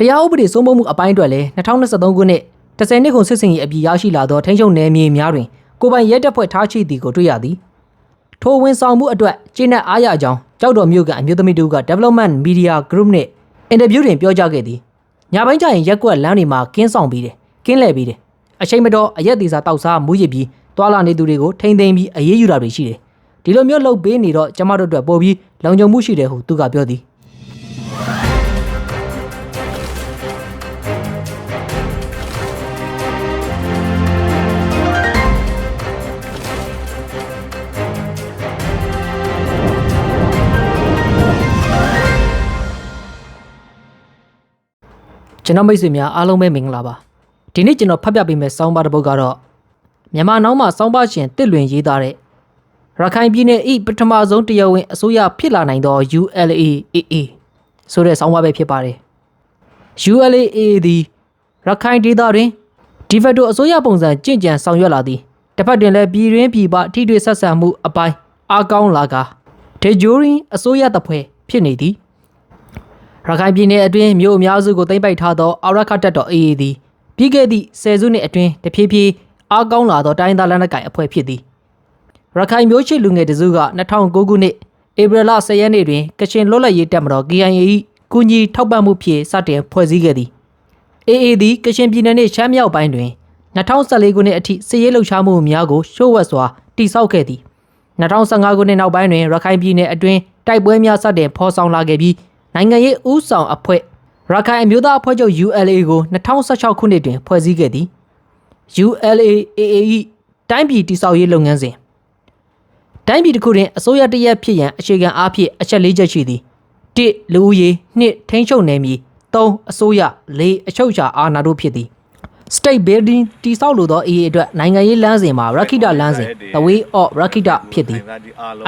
တရားဥပဒေစိုးမိုးမှုအပိုင်းအတွက်လည်း2023ခုနှစ်10နှစ်ခုစစ်စင်ရေးအပြည်ရရှိလာသောထိန်းချုပ်နယ်မြေများတွင်ကိုယ်ပိုင်ရဲတပ်ဖွဲ့ထားရှိသည်ကိုတွေ့ရသည်ထိုဝန်ဆောင်မှုအတွက်ကျင်းနဲ့အားရကြောင်းကြောက်တော်မြို့ကအမျိုးသမီးတို့က Development Media Group နဲ့အင်တာဗျူးတွင်ပြောကြားခဲ့သည်ညပိုင်းကျရင်ရက်ကွက်လမ်းတွေမှာကင်းဆောင်ပြီးတယ်ကင်းလှည့်ပြီးတယ်အချိန်မတော်အရက်သေးစာတောက်စားမူးရစ်ပြီးတွာလာနေသူတွေကိုထိမ့်သိမ်းပြီးအေးအေးယူတာတွေရှိတယ်ဒီလိုမျိုးလှုပ်ပေးနေတော့ကျမတို့အတွက်ပို့ပြီးလုံခြုံမှုရှိတယ်ဟုသူကပြောသည် ကျွန်တော်မိတ်ဆွေများအားလုံးပဲမင်္ဂလာပါဒီနေ့ကျွန်တော်ဖတ်ပြပေးမယ့်စောင်းပါတစ်ပုဒ်ကတော့မြန်မာနောက်မှာစောင်းပါရှင်တစ်လွင်ရေးသားတဲ့ရခိုင်ပြည်နယ်ဤပထမဆုံးတရားဝင်အစိုးရဖြစ်လာနိုင်သော ULAAA ဆိုတဲ့စောင်းပါပဲဖြစ်ပါတယ် ULAAA သည်ရခိုင်ဒေသတွင်ဒီဖက်တိုအစိုးရပုံစံကြင့်ကြံဆောင်ရွက်လာသည်တစ်ဖက်တွင်လည်းပြည်တွင်းပြည်ပထိတွေ့ဆက်ဆံမှုအပိုင်းအားကောင်းလာကဒေဂျိုရင်အစိုးရတပ်ဖွဲ့ဖြစ်နေသည် ရခိုင်ပြည်နယ်အတွင်းမြို့အများစုကိုသိမ်းပိုက်ထားသောအာရခတပ်တော် AA သည်ပြီးခဲ့သည့်ဆယ်စုနှစ်အတွင်းတဖြည်းဖြည်းအားကောင်းလာသောတိုင်းသားလက်နက်ကိုင်အဖွဲ့ဖြစ်သည်ရခိုင်မျိုးချစ်လူငယ်တစုက2009ခုနှစ်ဧပြီလ10ရက်နေ့တွင်ကချင်လွတ်လပ်ရေးတပ်မတော် KIA ၏ကူညီထောက်ပံ့မှုဖြင့်စတင်ဖွဲ့စည်းခဲ့သည် AA သည်ကချင်ပြည်နယ်နှင့်ရှမ်းမြောက်ပိုင်းတွင်2014ခုနှစ်အထိစစ်ရေးလှုပ်ရှားမှုများကိုရှို့ဝှက်စွာတိစောက်ခဲ့သည်2015ခုနှစ်နောက်ပိုင်းတွင်ရခိုင်ပြည်နယ်အတွင်းတိုက်ပွဲများစတင်ဖော်ဆောင်လာခဲ့ပြီး နိုင်ငံရေးဥဆောင်အဖွဲ့ရခိုင်အမျိုးသားအဖွဲ့ချုပ် ULA ကို2016ခုနှစ်တွင်ဖွဲ့စည်းခဲ့သည် ULAAA ၏တိုင်းပြည်တည်ဆောက်ရေးလုပ်ငန်းစဉ်တိုင်းပြည်တစ်ခုတွင်အစိုးရတစ်ရက်ဖြစ်ရန်အခြေခံအားဖြင့်အချက်၄ချက်ရှိသည်1လူဦးရေ2ထိန်းချုပ်နယ်မြေ3အစိုးရ4အချုပ်အခြာအာဏာတို့ဖြစ်သည် state building တိဆောက်လိုသော AA အတွက်နိုင်ငံရေးလမ်းစဉ်မှာ Rakita လမ်းစဉ် the way of Rakita ဖြစ်သည်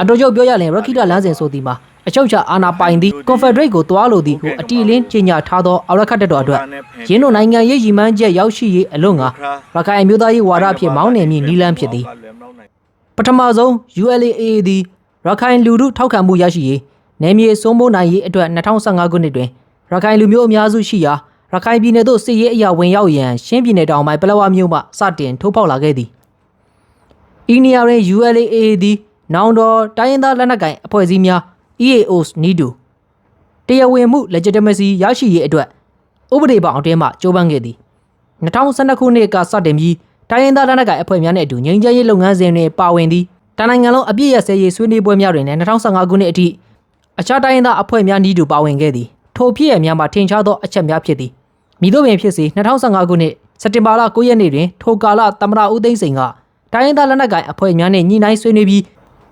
အတူချုပ်ပြောရရင် Rakita လမ်းစဉ်ဆိုသည်မှာ အချုပ်ချာအာဏာပိုင်သည့် Confederate ကိုတွားလိုသည်ကိုအတီလင်းကြေညာထားသောအရခတ်တပ်တော်အတွက်ရင်းတို့နိုင်ငံရေးရည်မှန်းချက်ရောက်ရှိရေးအလို့ငါရခိုင်အမျိုးသားရေးဝါဒအဖြစ်မောင်းနေမည့်နီလန်းဖြစ်သည်ပထမဆုံး ULAA သည်ရခိုင်လူထုထောက်ခံမှုရရှိရေးနယ်မြေစိုးမိုးနိုင်ရေးအတွက်2015ခုနှစ်တွင်ရခိုင်လူမျိုးအများစုရှိရာရခိုင်ပြည်နယ်သို့စစ်ရေးအရာဝင်ရောက်ရန်ရှမ်းပြည်နယ်တောင်ပိုင်းပလက်ဝမြို့မှစတင်ထိုးဖောက်လာခဲ့သည်ဤနေရာတွင် ULAA သည်နောင်တော်တိုင်းရင်းသားလက်နက်ကိုင်အဖွဲ့အစည်းများ EAOs နီးတူတရားဝင်မှု legitimacy ရရှိရေးအတွက်ဥပဒေပေါင်းအတွင်းမှကြိုးပမ်းခဲ့သည်2012ခုနှစ်ကစတင်ပြီးတိုင်းရင်းသားလက်နက်ကိုင်အဖွဲ့များနဲ့အတူငြိမ်းချမ်းရေးလုပ်ငန်းစဉ်တွင်ပါဝင်သည်တနိုင်ငံလုံးအပြည့်ရစဲရေးဆွေးနွေးပွဲများတွင်လည်း2015ခုနှစ်အထိအခြားတိုင်းရင်းသားအဖွဲ့များနီးတူပါဝင်ခဲ့သည်ထိုဖြစ်ရများမှာထင်ရှားသောအချက်များဖြစ်သည်မိတို့ပင်ဖြစ်စေ2015ခုနှစ်စက်တင်ဘာလ9ရက်နေ့တွင်ထိုကာလသမ္မတဦးသိန်းစိန်ကတိုင်းရင်းသားလက်နက်ကိုင်အဖွဲ့များနှင့်ညှိနှိုင်းဆွေးနွေးပြီး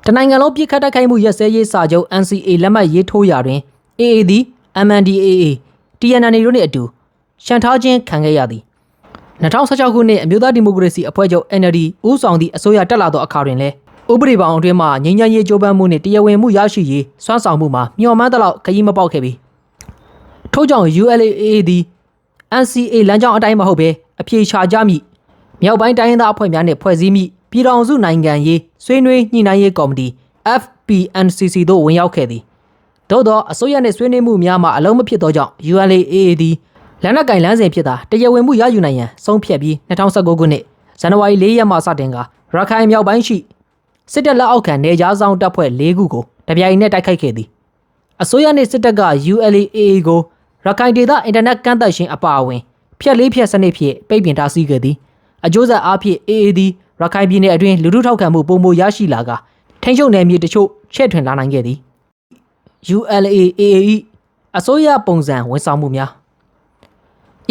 တနိုင်ငံလုံးပြစ်ခတ်တိုက်ခိုက်မှုရက်စဲရေးစာချုပ် NCA လက်မှတ်ရေးထိုးရာတွင် AA သည် MNDAA TNN တို့နှင့်အတူရှန်ထားခြင်းခံခဲ့ရသည်2016ခုနှစ်အမျိုးသားဒီမိုကရေစီအဖွဲ့ချုပ် NLD ဦးဆောင်သည့်အစိုးရတက်လာသောအခါတွင်လည်းဥပဒေပေါင်းအတွင်းမှငြိမ်းချမ်းရေးကြိုးပမ်းမှုနှင့်တရားဝင်မှုရရှိရေးစွမ်းဆောင်မှုမှာမျှော်မှန်းသလောက်ခရီးမပေါက်ခဲ့ပြီထို့ကြောင့် ULAA သည် NCA လမ်းကြောင်းအတိုင်းမဟုတ်ဘဲအပြေချာကြမိမြောက်ပိုင်းတိုင်းရင်းသားအဖွဲ့များနှင့်ဖွဲ့စည်းမိ ပြည်ထောင်စုနိုင်ငံရေးဆွေးနွေးညှိနှိုင်းရေးကော်မတီ FPNCC သို့ဝင်ရောက်ခဲ့သည်သို့သောအစိုးရနှင့်ဆွေးနွေးမှုများမှာအလုံးမဖြစ်သောကြောင့် ULAA သည်လက်နက်ကင်လမ်းစဉ်ဖြစ်တာတရားဝင်မှုရယူနိုင်ရန်ဆုံးဖြတ်ပြီး2019ခုနှစ်ဇန်နဝါရီ4ရက်မှစတင်ကရခိုင်မြောက်ပိုင်းရှိစစ်တပ်လက်အောက်ခံနေကြားဆောင်တပ်ဖွဲ့၄ခုကိုတပြိုင်နက်တိုက်ခိုက်ခဲ့သည်အစိုးရနှင့်စစ်တပ်က ULAA ကိုရခိုင်ဒေသအင်တာနက်ကန့်သက်ခြင်းအပါအဝင်ဖြက်လေးဖြက်စနစ်ဖြင့်ပိတ်ပင်တားဆီးခဲ့သည်အကျိုးဆက်အားဖြင့် AA သည် ရခိုင်ပြည်နယ်အတွင်းလူထုထောက်ခံမှုပုံမရရှိလာကထိန်းချုပ်နယ်မြေတချို့ချဲ့ထွင်လာနိုင်ခဲ့သည် ULAA ၏အစိုးရပုံစံဝန်ဆောင်မှုများ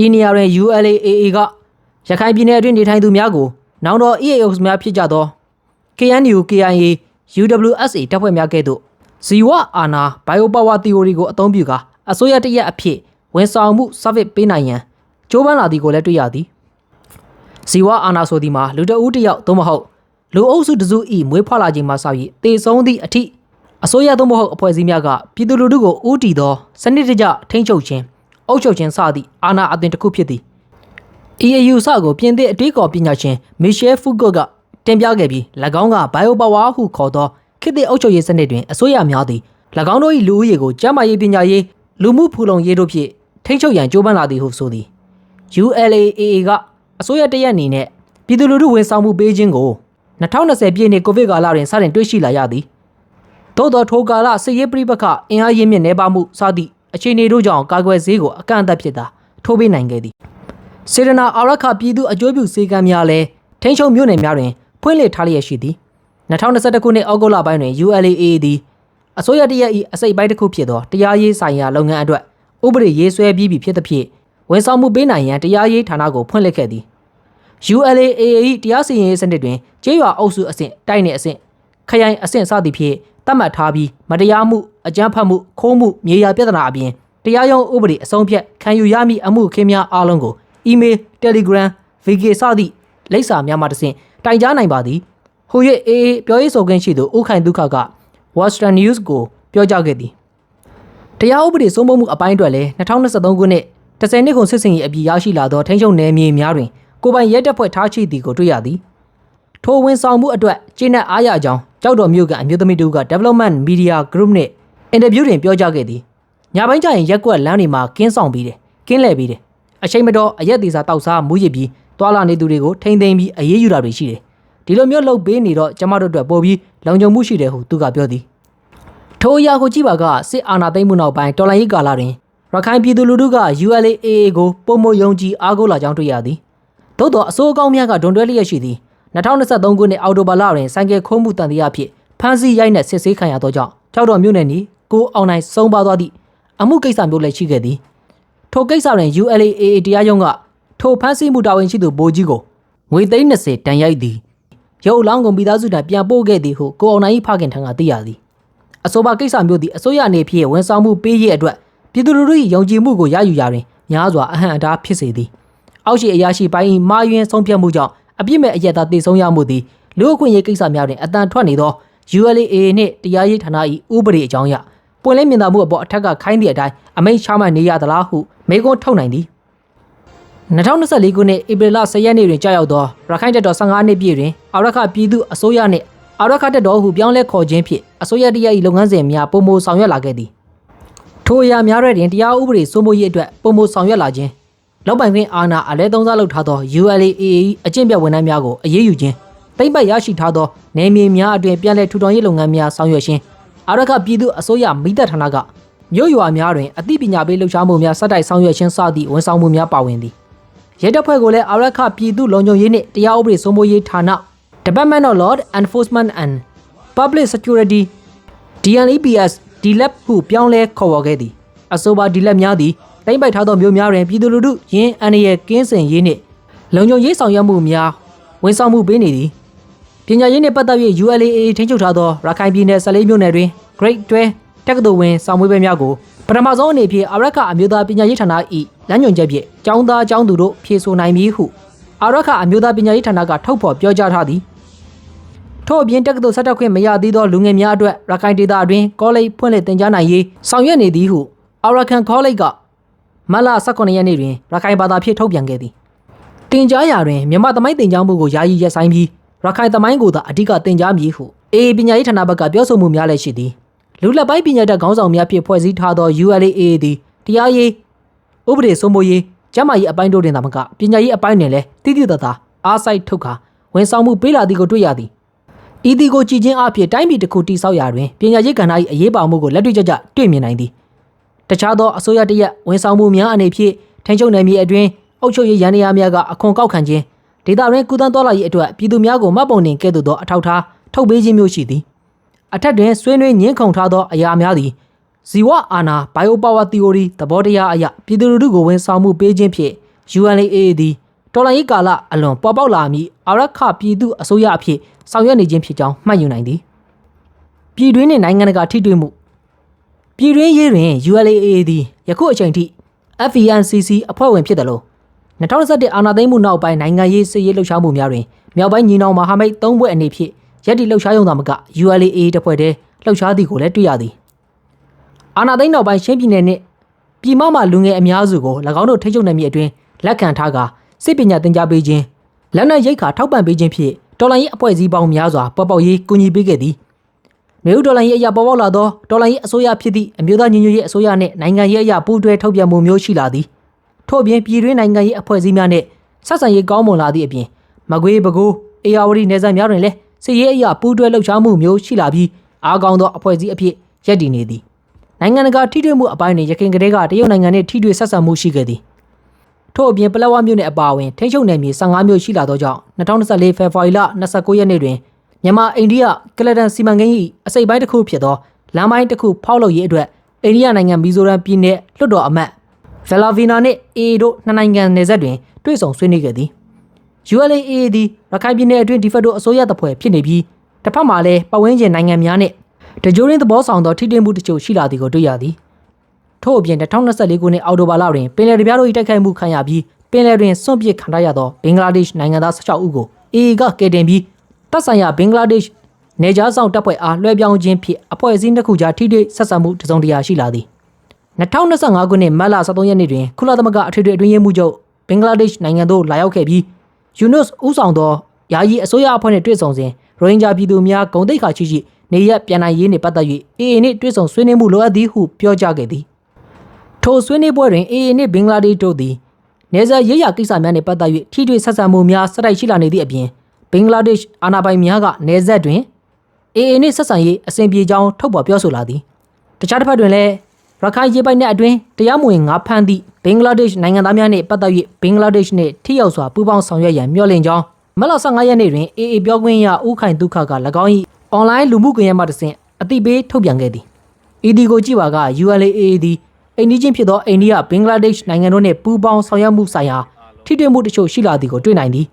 ဤနေရာတွင် ULAA ကရခိုင်ပြည်နယ်အတွင်းနေထိုင်သူများကိုနောင်တော် EAOs များဖြစ်ကြသော KNU KIA UWSA တပ်ဖွဲ့များကဲ့သို့ဇီဝအာနာ Biopower Theory ကိုအသုံးပြုကာအစိုးရတရက်အဖြစ်ဝန်ဆောင်မှု service ပေးနိုင်ရန်ကြိုးပမ်းလာသည်ကိုလည်းတွေ့ရသည် ဇီဝအာနာဆိုသည်မှာလူတအူးတစ်ယောက်သို့မဟုတ်လူအုပ်စုတစ်စု၏မွေးဖွားလာခြင်းမှစ၍တေဆုံးသည့်အထိအစိုးရသို့မဟုတ်အဖွဲ့အစည်းများကပြည်သူလူထုကိုဦးတည်သောစနစ်တကျထိန်းချုပ်ခြင်းအုပ်ချုပ်ခြင်းစသည့်အာဏာအသွင်တစ်ခုဖြစ်သည် EU စကိုပြင်သစ်အတွေးကော်ပညာရှင်မီရှယ်ဖူဂတ်ကတင်ပြခဲ့ပြီး၎င်းက Biopower ဟုခေါ်သောခေတ်သစ်အုပ်ချုပ်ရေးစနစ်တွင်အစိုးရများသည်၎င်းတို့၏လူဦးရေကိုကျန်းမာရေးပညာရေးလူမှုဖူလုံရေးတို့ဖြင့်ထိန်းချုပ်ရန်ကြိုးပမ်းလာသည်ဟုဆိုသည် ULAAA က အစိုးရတရက်အနေနဲ့ပြည်သူလူထုဝန်ဆောင်မှုပေးခြင်းကို2020ပြည့်နှစ်ကိုဗစ်ကာလတွင်စတင်တွေ့ရှိလာရသည်သို့သောထိုကာလစစ်ရေးပြိပခအင်အားရင်းမြစ်နေပါမှုစသည့်အခြေအနေတို့ကြောင့်ကာကွယ်ဆေးကိုအကန့်အသတ်ဖြစ်သာထိုးပေးနိုင်ခဲ့သည်စေရနာအာရခပြည်သူအကျိုးပြုစေကမ်းများလည်းထိန်းချုပ်မြို့နယ်များတွင်ဖွင့်လှစ်ထားလျက်ရှိသည်2021ခုနှစ်ဩဂုတ်လပိုင်းတွင် ULAA သည်အစိုးရတရက်၏အစိတ်ပိုင်းတစ်ခုဖြစ်သောတရားရေးဆိုင်ရာလုပ်ငန်းအတွက်ဥပဒေရေးဆွဲပြီးပြီဖြစ်သဖြင့်ဝန်ဆောင်မှုပေးနိုင်ရန်တရားရေးဌာနကိုဖွင့်လှစ်ခဲ့သည် ULAA ၏တရားစီရင်ရေးစနစ်တွင်ကျေးရွာအုပ်စုအဆင့်တိုက်နယ်အဆင့်ခရိုင်အဆင့်စသဖြင့်သတ်မှတ်ထားပြီးမတရားမှုအကြမ်းဖက်မှုခိုးမှုမြေယာပြဿနာအပြင်တရားရုံးဥပဒေအဆုံးဖြတ်ခံယူရမည့်အမှုခင်းများအားလုံးကို email telegram vk စသည့်လိပ်စာများမှတဆင့်တိုင်ကြားနိုင်ပါသည်ဟူ၍အေးပြောရေးဆိုခွင့်ရှိသူဥခိုင်ဒုက္ခက Western News ကိုပြောကြားခဲ့သည်တရားဥပဒေစိုးမိုးမှုအပိုင်းအတွက်လည်း2023ခုနှစ်10နှစ်ခုစစ်စင်ရေးအပြည်ရရှိလာသောထိန်းချုပ်နယ်မြေများတွင် ကိုပိုင်ရဲတပ်ဖွဲ့ထားရှိသည်ကိုတွေ့ရသည်ထိုဝန်ဆောင်မှုအတွက်ကျင်းနဲ့အားရကြောင်းကြောက်တော်မြို့ကအမျိုးသမီးတို့က Development Media Group နဲ့အင်တာဗျူးတွင်ပြောကြားခဲ့သည်ညပိုင်းကျရင်ရက်ကွက်လမ်းတွေမှာကင်းဆောင်ပြီးတယ်ကင်းလှည့်ပြီးတယ်အချိန်မတော်အရက်သေးစာတောက်စားမူးရစ်ပြီးတွာလာနေသူတွေကိုထိမ့်သိမ်းပြီးအေးအေးယူတာတွေရှိတယ်ဒီလိုမျိုးလှုပ်ပေးနေတော့ကျမတို့အတွက်ပို့ပြီးလုံခြုံမှုရှိတယ်ဟုသူကပြောသည်ထိုအရာကိုကြည့်ပါကစစ်အာဏာသိမ်းမှုနောက်ပိုင်းတော်လိုင်းရေးကာလတွင်ရခိုင်ပြည်သူလူထုက ULAA ကိုပုံမယုံကြည်အားကိုးလာကြောင်းတွေ့ရသည် သို့သောအစိုးအကောင်းများကဒွန်တွဲလျက်ရှိသည်2023ခုနှစ်အောက်တိုဘာလတွင်ဆိုင်ကယ်ခုံးမှုတန်တရားဖြင့်ဖမ်းဆီးရိုက်နှက်စစ်ဆေးခံရသောကြောင့်ကြောက်တော်မြို့နယ်နီကိုအောင်နိုင်ဆုံးပါသွားသည့်အမှုကိစ္စမျိုးလည်းရှိခဲ့သည်ထိုကိစ္စတွင် ULAA တရားရုံးကထိုဖမ်းဆီးမှုတာဝန်ရှိသူဗိုလ်ကြီးကိုငွေသိန်း20တန်ရိုက်သည်ရုပ်အလောင်းကိုမိသားစုတိုင်ပြန်ပို့ခဲ့သည်ဟုကိုအောင်နိုင်၏ဖခင်ထံကသိရသည်အဆိုပါကိစ္စမျိုးသည်အစိုးရအနေဖြင့်ဝန်ဆောင်မှုပေးရတဲ့အတွက်ပြည်သူလူထု၏ယုံကြည်မှုကိုရယူရာတွင်များစွာအဟန့်အတားဖြစ်စေသည် အောက်ရှိအရာရှိပိုင်း၏မာယွင်းဆုံးဖြတ်မှုကြောင့်အပြစ်မဲ့အရက်သားတည်ဆုံးရမှုသည်လူ့အခွင့်အရေးကိစ္စများတွင်အတန်ထွက်နေသော ULA နှင့်တရားရေးဌာန၏ဥပဒေအကြောင်းအရပွင့်လင်းမြင်သာမှုအပေါ်အထက်ကခိုင်းသည့်အတိုင်းအမိန့်ချမှတ်နေရသလားဟုမေးခွန်းထုတ်နိုင်သည်2024ခုနှစ်ဧပြီလ10ရက်နေ့တွင်ကြာရောက်သောရခိုင်တပ်တော်15နှစ်ပြည့်တွင်အာရခပြည်သူအစိုးရနှင့်အာရခတပ်တော်ဟုပြောင်းလဲခေါ်ခြင်းဖြင့်အစိုးရတရား၏လုပ်ငန်းစဉ်များပုံမဆောင်ရွက်လာခဲ့သည်ထိုအရာများတွင်တရားဥပဒေစိုးမိုးရေးအတွက်ပုံမဆောင်ရွက်လာခြင်း လောက်ပိုင်ခွင့်အာဏာအလဲသုံးစားလုပ်ထားသော ULAA အကျင့်ပြတ်ဝန်ထမ်းများကိုအရေးယူခြင်းတိမ့်ပတ်ရရှိထားသောနယ်မြေများအတွင်ပြန်လည်ထူထောင်ရေးလုပ်ငန်းများဆောင်ရွက်ခြင်းအာရခပြည်သူအစိုးရမိသက်ဌာနကမြို့ရွာများတွင်အသိပညာပေးလှုပ်ရှားမှုများစတိုက်ဆောင်ရွက်ခြင်းစသည့်ဝန်ဆောင်မှုများပါဝင်သည်ရဲတပ်ဖွဲ့ကိုလည်းအာရခပြည်သူလုံခြုံရေးနှင့်တရားဥပဒေစိုးမိုးရေးဌာန Department of Law Enforcement and Public Security DNEPS DLAP ဟုပြောင်းလဲခေါ်ဝေါ်ခဲ့သည်အဆိုပါ DLAP များသည် တိမ့်ပိုက်ထားသောမြို့များတွင်ပြည်သူလူထုရင်းအန္တရာယ်ကင်းစင်ရေးနှင့်လုံခြုံရေးဆောင်ရွက်မှုများဝန်ဆောင်မှုပေးနေသည်ပညာရေးနှင့်ပတ်သက်၍ ULAA ထိန်းချုပ်ထားသောရခိုင်ပြည်နယ်14မြို့နယ်တွင် Grade 12တက္ကသိုလ်ဝင်ဆောင်မွေးပွဲများကိုပထမဆုံးအနေဖြင့်အာရခအမျိုးသားပညာရေးဌာန၏လမ်းညွှန်ချက်ဖြင့်ကျောင်းသားကျောင်းသူတို့ဖြေဆိုနိုင်မည်ဟုအာရခအမျိုးသားပညာရေးဌာနကထုတ်ဖော်ပြောကြားထားသည်ထို့အပြင်တက္ကသိုလ်ဆက်တက်ခွင့်မရသေးသောလူငယ်များအတွက်ရခိုင်ဒေသအတွင်းကောလိပ်ဖွင့်လှစ်သင်ကြားနိုင်ရေးဆောင်ရွက်နေသည်ဟုအာရကန်ကောလိပ်က မတ်လ18ရက်နေ့တွင်ရခိုင်ဘာသာဖြင့်ထုတ်ပြန်ခဲ့သည်တင်ကြားရာတွင်မြန်မာသမိုင်းတင်ကြားမှုကိုယာယီရပ်ဆိုင်းပြီးရခိုင်သမိုင်းကိုသာအဓိကတင်ကြားမည်ဟုအေပညာရေးဌာနဘက်ကပြောဆိုမှုများလည်းရှိသည်လူလက်ပိုင်းပညာတတ်ခေါင်းဆောင်များဖြင့်ဖွဲ့စည်းထားသော ULAA သည်တရားရေးဥပဒေစိုးမိုးရေးကျန်းမာရေးအပိုင်းတို့တွင်သာမကပညာရေးအပိုင်းတွင်လည်းတိတိတသားအားစိုက်ထုတ်ခါဝန်ဆောင်မှုပေးလာသည်ကိုတွေ့ရသည်ဤသည်ကိုကြည်ချင်းအဖြစ်တိုင်းပြည်တစ်ခုတိဆောက်ရာတွင်ပညာရေးကဏ္ဍ၏အရေးပါမှုကိုလက်တွေ့ကျကျတွေ့မြင်နိုင်သည် တခြားသောအစိုးရတရက်ဝန်ဆောင်မှုများအနေဖြင့်ထိန်းချုပ်နယ်မြေအတွင်းအုပ်ချုပ်ရေးရန်ရာများကအခွန်ကောက်ခံခြင်းဒေသတွင်းကုသန်းတော်လာရေးအတွက်ပြည်သူများကိုမှတ်ပုံတင်ကဲ့သို့သောအထောက်ထားထုတ်ပေးခြင်းမျိုးရှိသည်အထက်တွင်ဆွေးနွေးညှင်းခုန်ထားသောအရာများသည်ဇီဝအာနာ Biopower Theory သဘောတရားအရပြည်သူလူထုကိုဝန်ဆောင်မှုပေးခြင်းဖြင့် UNAA သည်တော်လှန်ရေးကာလအလွန်ပေါ်ပေါက်လာမည့်အာရခပြည်သူအစိုးရအဖြစ်ဆောင်ရွက်နေခြင်းဖြစ်ကြောင်းမှတ်ယူနိုင်သည်ပြည်တွင်းနှင့်နိုင်ငံတကာထိတွေ့မှု ပြည်တွင်းရေးတွင် ULAA သည်ယခုအချိန်ထိ FENCC အဖွဲ့ဝင်ဖြစ်တယ်လို့2021အာဏာသိမ်းမှုနောက်ပိုင်းနိုင်ငံရေးစစ်ရေးလှုပ်ရှားမှုများတွင်မြောက်ပိုင်းညီနောင်မဟာမိတ်၃ဘွဲ့အနေဖြင့်ရက်တီလှုပ်ရှားရုံသာမက ULAA တပ်ဖွဲ့တည်းလှုပ်ရှားသည်ကိုလည်းတွေ့ရသည်အာဏာသိမ်းနောက်ပိုင်းရှင်းပြည်နယ်နှင့်ပြည်မမှလူငယ်အများစုကို၎င်းတို့ထိချုပ်နယ်မြေအတွင်းလက်ခံထားကာစစ်ပညာသင်ကြားပေးခြင်းလက်နက်ရိတ်ခါထောက်ပံ့ပေးခြင်းဖြင့်တော်လိုင်းရေးအဖွဲ့အစည်းပေါင်းများစွာပေါ်ပေါက်ရေးကူညီပေးခဲ့သည် မြို့ဒေါ်လာရေးအရာပေါ်ပေါက်လာသောဒေါ်လာရေးအစိုးရဖြစ်သည့်အမျိုးသားညီညွတ်ရေးအစိုးရနှင့်နိုင်ငံရေးအရာပူးတွဲထုတ်ပြန်မှုမျိုးရှိလာသည်ထို့အပြင်ပြည်တွင်းနိုင်ငံရေးအဖွဲ့အစည်းများနှင့်ဆက်ဆံရေးကောင်းမွန်လာသည့်အပြင်မကွေးပဲခူးအေယာဝတီနယ်စပ်များတွင်လည်းစစ်ရေးအရာပူးတွဲလှုပ်ရှားမှုမျိုးရှိလာပြီးအားကောင်းသောအဖွဲ့အစည်းအဖြစ်ရပ်တည်နေသည်နိုင်ငံတကာထိတွေ့မှုအပိုင်းတွင်ရခိုင်ကလေးကတရုတ်နိုင်ငံနှင့်ထိတွေ့ဆက်ဆံမှုရှိခဲ့သည်ထို့အပြင်ပလက်ဝမြို့နယ်အပါအဝင်ထိန်းချုပ်နယ်မြေ15မြို့ရှိလာသောကြောင့်2024ဖေဖော်ဝါရီလ29ရက်နေ့တွင် မြန်မာအိန္ဒိယကလဒန်စီမံကိန်း၏အစိပ်ပိုင်းတစ်ခုဖြစ်သောလမ်းပိုင်းတစ်ခုဖောက်လုပ်ရေးအတွက်အိန္ဒိယနိုင်ငံမီဇိုရမ်ပြည်နယ်လွှတ်တော်အမတ်ဗလာဗီနာနှင့်အေတို့နှစ်နိုင်ငံနယ်စပ်တွင်တွေ့ဆုံဆွေးနွေးခဲ့သည် ULA သည်ရခိုင်ပြည်နယ်အတွင်းဒီဖက်တိုအစိုးရတပ်ဖွဲ့ဖြစ်နေပြီးတစ်ဖက်မှာလည်းပတ်ဝန်းကျင်နိုင်ငံများနှင့်တကြိုရင်းသဘောဆောင်သောထိတွေ့မှုတချို့ရှိလာသည်ကိုတွေ့ရသည်ထို့အပြင်2024ခုနှစ်အောက်တိုဘာလတွင်ပင်လယ်တပြားတို့၏တိုက်ခိုက်မှုခံရပြီးပင်လယ်တွင်စွန့်ပစ်ခံရသောဘင်္ဂလားဒေ့ရှ်နိုင်ငံသား16ဦးကို AA ကကယ်တင်ပြီး တပ်ဆိုင်ရာဘင်္ဂလားဒေ့ရှ်နေကြားဆောင်တပ်ဖွဲ့အားလွှဲပြောင်းခြင်းဖြင့်အဖွဲ့အစည်းတစ်ခုကြားထိတွေ့ဆက်ဆံမှုတစုံတရာရှိလာသည်2025ခုနှစ်မတ်လ23ရက်နေ့တွင်ကုလသမဂ္ဂအထွေထွေအတွင်းရေးမှူးချုပ်ဘင်္ဂလားဒေ့ရှ်နိုင်ငံသို့လာရောက်ခဲ့ပြီးယူနွတ်ဦးဆောင်သောယာယီအစိုးရအဖွဲ့နှင့်တွေ့ဆုံစဉ်ရိုဟင်ဂျာပြည်သူများဂုံတိတ်ခါရှိရှိနေရက်ပြန်နိုင်ရေးနှင့်ပတ်သက်၍ AA နှင့်တွေ့ဆုံဆွေးနွေးမှုလိုအပ်သည်ဟုပြောကြားခဲ့သည်ထိုဆွေးနွေးပွဲတွင် AA နှင့်ဘင်္ဂလားဒေ့ရှ်တို့သည်နေဇာရေးရာကိစ္စများနှင့်ပတ်သက်၍ထိတွေ့ဆက်ဆံမှုများဆက်တိုက်ရှိလာနေသည့်အပြင် ဘင်္ဂလားဒေ့ရှ်အာဏာပိုင်များကနေဇက်တွင် AA နှင့်ဆက်ဆံရေးအဆင်ပြေကြောင်းထုတ်ဖော်ပြောဆိုလာသည်တခြားတစ်ဖက်တွင်လည်းရခိုင်ရေးပိုင်နယ်အတွင်းတရားမဝင်ငါးဖမ်းသည့်ဘင်္ဂလားဒေ့ရှ်နိုင်ငံသားများနှင့်ပတ်သက်၍ဘင်္ဂလားဒေ့ရှ်နှင့်ထိရောက်စွာပူးပေါင်းဆောင်ရွက်ရန်မျှော်လင့်ကြောင်းမတ်လ15ရက်နေ့တွင် AA ပြောခွင့်ရဦးခိုင်ဒုက္ခက၎င်း၏အွန်လိုင်းလူမှုကွန်ရက်မှတစ်ဆင့်အသိပေးထုတ်ပြန်ခဲ့သည် ED ကိုကြည့်ပါက ULAA သည်အိန္ဒိချင်းဖြစ်သောအိန္ဒိယဘင်္ဂလားဒေ့ရှ်နိုင်ငံတို့နှင့်ပူးပေါင်းဆောင်ရွက်မှုဆိုင်ရာထိတွေ့မှုတချို့ရှိလာသည်ကိုတွေ့နိုင်သည်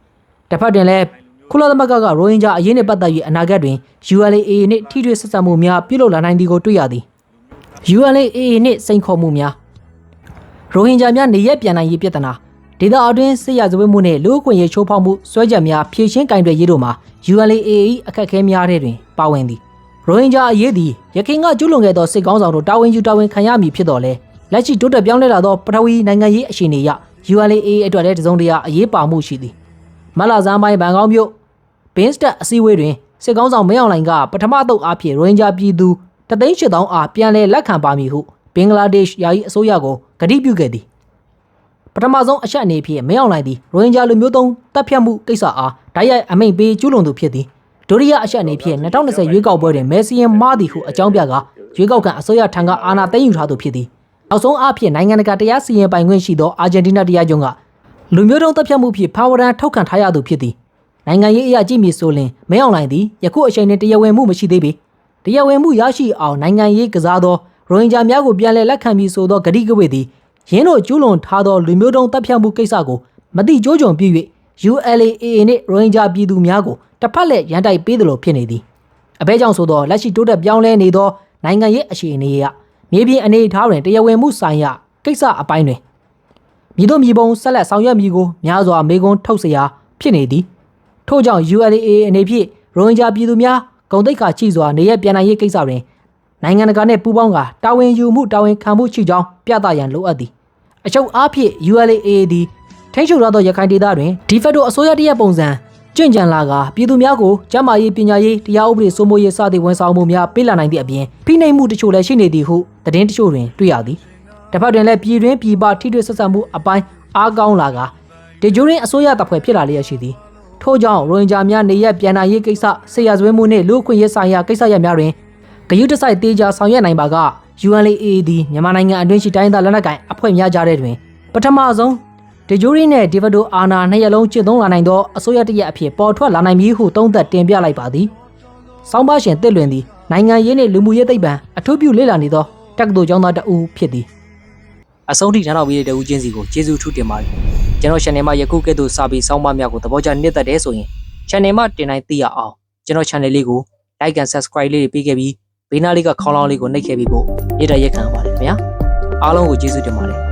တစ်ဖက်တွင်လည်း ကုလသမဂ္ဂကရိုဟင်ဂျာအရေးနှင့်ပတ်သက်၍အနာဂတ်တွင် ULAA နှင့်ထိတွေ့ဆက်ဆံမှုများပြုလုပ်လာနိုင်သည်ကိုတွေ့ရသည် ULAA နှင့်စိန်ခေါ်မှုများရိုဟင်ဂျာများနေရက်ပြန်နိုင်ရေးပြဿနာဒေသအတွင်းစစ်ရဇဝတ်မှုနှင့်လူ့အခွင့်အရေးချိုးဖောက်မှုစွဲချက်များဖြေရှင်းကင်တွယ်ရေးတို့မှာ ULAA ၏အခက်အခဲများတဲ့တွင်ပါဝင်သည်ရိုဟင်ဂျာအရေးသည်ရခိုင်ကကျူးလွန်ခဲ့သောစစ်ကောင်းဆောင်တို့တာဝန်ယူတာဝန်ခံရမည်ဖြစ်တော်လဲလက်ရှိတိုးတက်ပြောင်းလဲလာသောပထဝီနိုင်ငံရေးအခြေအနေအရ ULAA အတွက်လည်းတစုံတရာအရေးပါမှုရှိသည်မတ်လဆန်းပိုင်းဘန်ကောက်မြို့ ဘင်းစတက်အစည်းအဝေးတွင်စစ်ကောင်းဆောင်မင်းအောင်လှိုင်ကပထမတုပ်အားဖြင့်ရိုဟင်ဂျာပြည်သူတသိန်း၈000အားပြန်လည်လက်ခံပါမည်ဟုဘင်္ဂလားဒေ့ရှ်ယာယီအစိုးရကိုကတိပြုခဲ့သည်ပထမဆုံးအချက်အနေဖြင့်မင်းအောင်လှိုင်သည်ရိုဟင်ဂျာလူမျိုးတုံးတပ်ဖြတ်မှုကိစ္စအားဓာတ်ရိုက်အမိန့်ပေးကျူးလွန်သူဖြစ်သည်ဒုတိယအချက်အနေဖြင့်2020ရွေးကောက်ပွဲတွင်မဲဆီယန်မားသည်ဟုအကြောင်းပြကရွေးကောက်ခံအစိုးရထံကအာဏာသိမ်းယူထားသူဖြစ်သည်နောက်ဆုံးအားဖြင့်နိုင်ငံတကာတရားစီရင်ပိုင်ခွင့်ရှိသောအာဂျင်တီးနားတရားရုံးကလူမျိုးတုံးတပ်ဖြတ်မှုဖြင့်ဖာဝရန်ထောက်ခံထားရသူဖြစ်သည် နိုင်ငံရေးအရာကြည့်မည်ဆိုလျှင်မင်းအောင်လှိုင်သည်ယခုအချိန်တွင်တရားဝင်မှုမရှိသေးပေတရားဝင်မှုရရှိအောင်နိုင်ငံရေးကစားသောရိုဟင်ဂျာများကိုပြန်လည်လက်ခံပြီးဆိုသောဂတိကဝတ်သည် ရင်းတို့ကျူးလွန်ထားသောလူမျိုးတုံးတပ်ဖြတ်မှုကိစ္စကိုမတိကျိုးကြုံပြု၍ ULAA နှင့်ရိုဟင်ဂျာပြည်သူများကိုတစ်ဖက်လက်ရန်တိုက်ပေးသလိုဖြစ်နေသည်အဘဲကြောင့်ဆိုသောလက်ရှိတိုးတက်ပြောင်းလဲနေသောနိုင်ငံရေးအခြေအနေအရမြေပြင်အနေအထားတွင်တရားဝင်မှုဆိုင်ရာကိစ္စအပိုင်းတွင်မြည်တို့မြည်ပုံဆက်လက်ဆောင်ရွက်မည်ကိုများစွာမေကွန်းထုတ်เสียဖြစ်နေသည် ထို့ကြောင့် ULAA အနေဖြင့်ရိုဟင်ဂျာပြည်သူများဂုံတိတ်ခါချိစွာနေရပြန်နိုင်ရေးကိစ္စတွင်နိုင်ငံတကာနဲ့ပူးပေါင်းကတာဝန်ယူမှုတာဝန်ခံမှုရှိကြောင်းပြသရန်လိုအပ်သည်အချုပ်အားဖြင့် ULAA သည်ထိန်းချုပ်ထားသောရခိုင်ဒေသတွင်ဒီဖက်တိုအစိုးရတရက်ပုံစံကြင့်ကြံလာကပြည်သူများကိုကျန်းမာရေးပညာရေးတရားဥပဒေစိုးမိုးရေးစသည့်ဝန်ဆောင်မှုများပေးလာနိုင်သည့်အပြင်ဖိနှိပ်မှုတချို့လည်းရှိနေသည်ဟုသတင်းတချို့တွင်တွေ့ရသည်တစ်ဖက်တွင်လည်းပြည်တွင်းပြည်ပထိတွေ့ဆက်ဆံမှုအပိုင်းအားကောင်းလာကဒေဂျိုရင်းအစိုးရတပ်ဖွဲ့ဖြစ်လာလျက်ရှိသည် ထို့ကြောင့်ရိုဟင်ဂျာများနေရပြန်နိုင်ရေးကိစ္စဆေးရဇဝဲမှုနှင့်လူ့အခွင့်အရေးဆိုင်ရာကိစ္စရပ်များတွင်ဂယုတစိုက်တေးကြဆောင်ရွက်နိုင်ပါက UNLA သည်မြန်မာနိုင်ငံအတွင်းရှိတိုင်းသားလက်နက်ကိုင်အဖွဲ့များကြားတဲ့တွင်ပထမဆုံးဒေဂျိုရီနဲ့ဒီဗတိုအာနာနှစ်ရက်လုံးကျင့်သုံးလာနိုင်သောအစိုးရတရက်အဖြစ်ပေါ်ထွက်လာနိုင်မည်ဟုသုံးသပ်တင်ပြလိုက်ပါသည်။စောင်းပါရှင်တစ်လွင်သည်နိုင်ငံရေးနှင့်လူမှုရေးသိပ္ပံအထူးပြုလေ့လာနေသောတက္ကသိုလ်ကျောင်းသားတဦးဖြစ်သည်။အဆုံးထိနားတော်ပြီးတဲ့တဦးချင်းစီကိုကျေးဇူးထူးတင်ပါတယ်။ ကျွန်တော် channel မှာယခုကဲ့သို့စာပေစောင်းပါများကိုသဘောကျနှစ်သက်တယ်ဆိုရင် channel မှာတင်နိုင်သိရအောင်ကျွန်တော် channel လေးကို like and subscribe လေးတွေပေးခဲ့ပြီးဘေးနားလေးကခေါင်းလောင်းလေးကိုနှိပ်ခဲ့ပြီးဖို့ရတဲ့ရက်ခံပါတယ်ခင်ဗျာအားလုံးကိုကျေးဇူးတင်ပါတယ်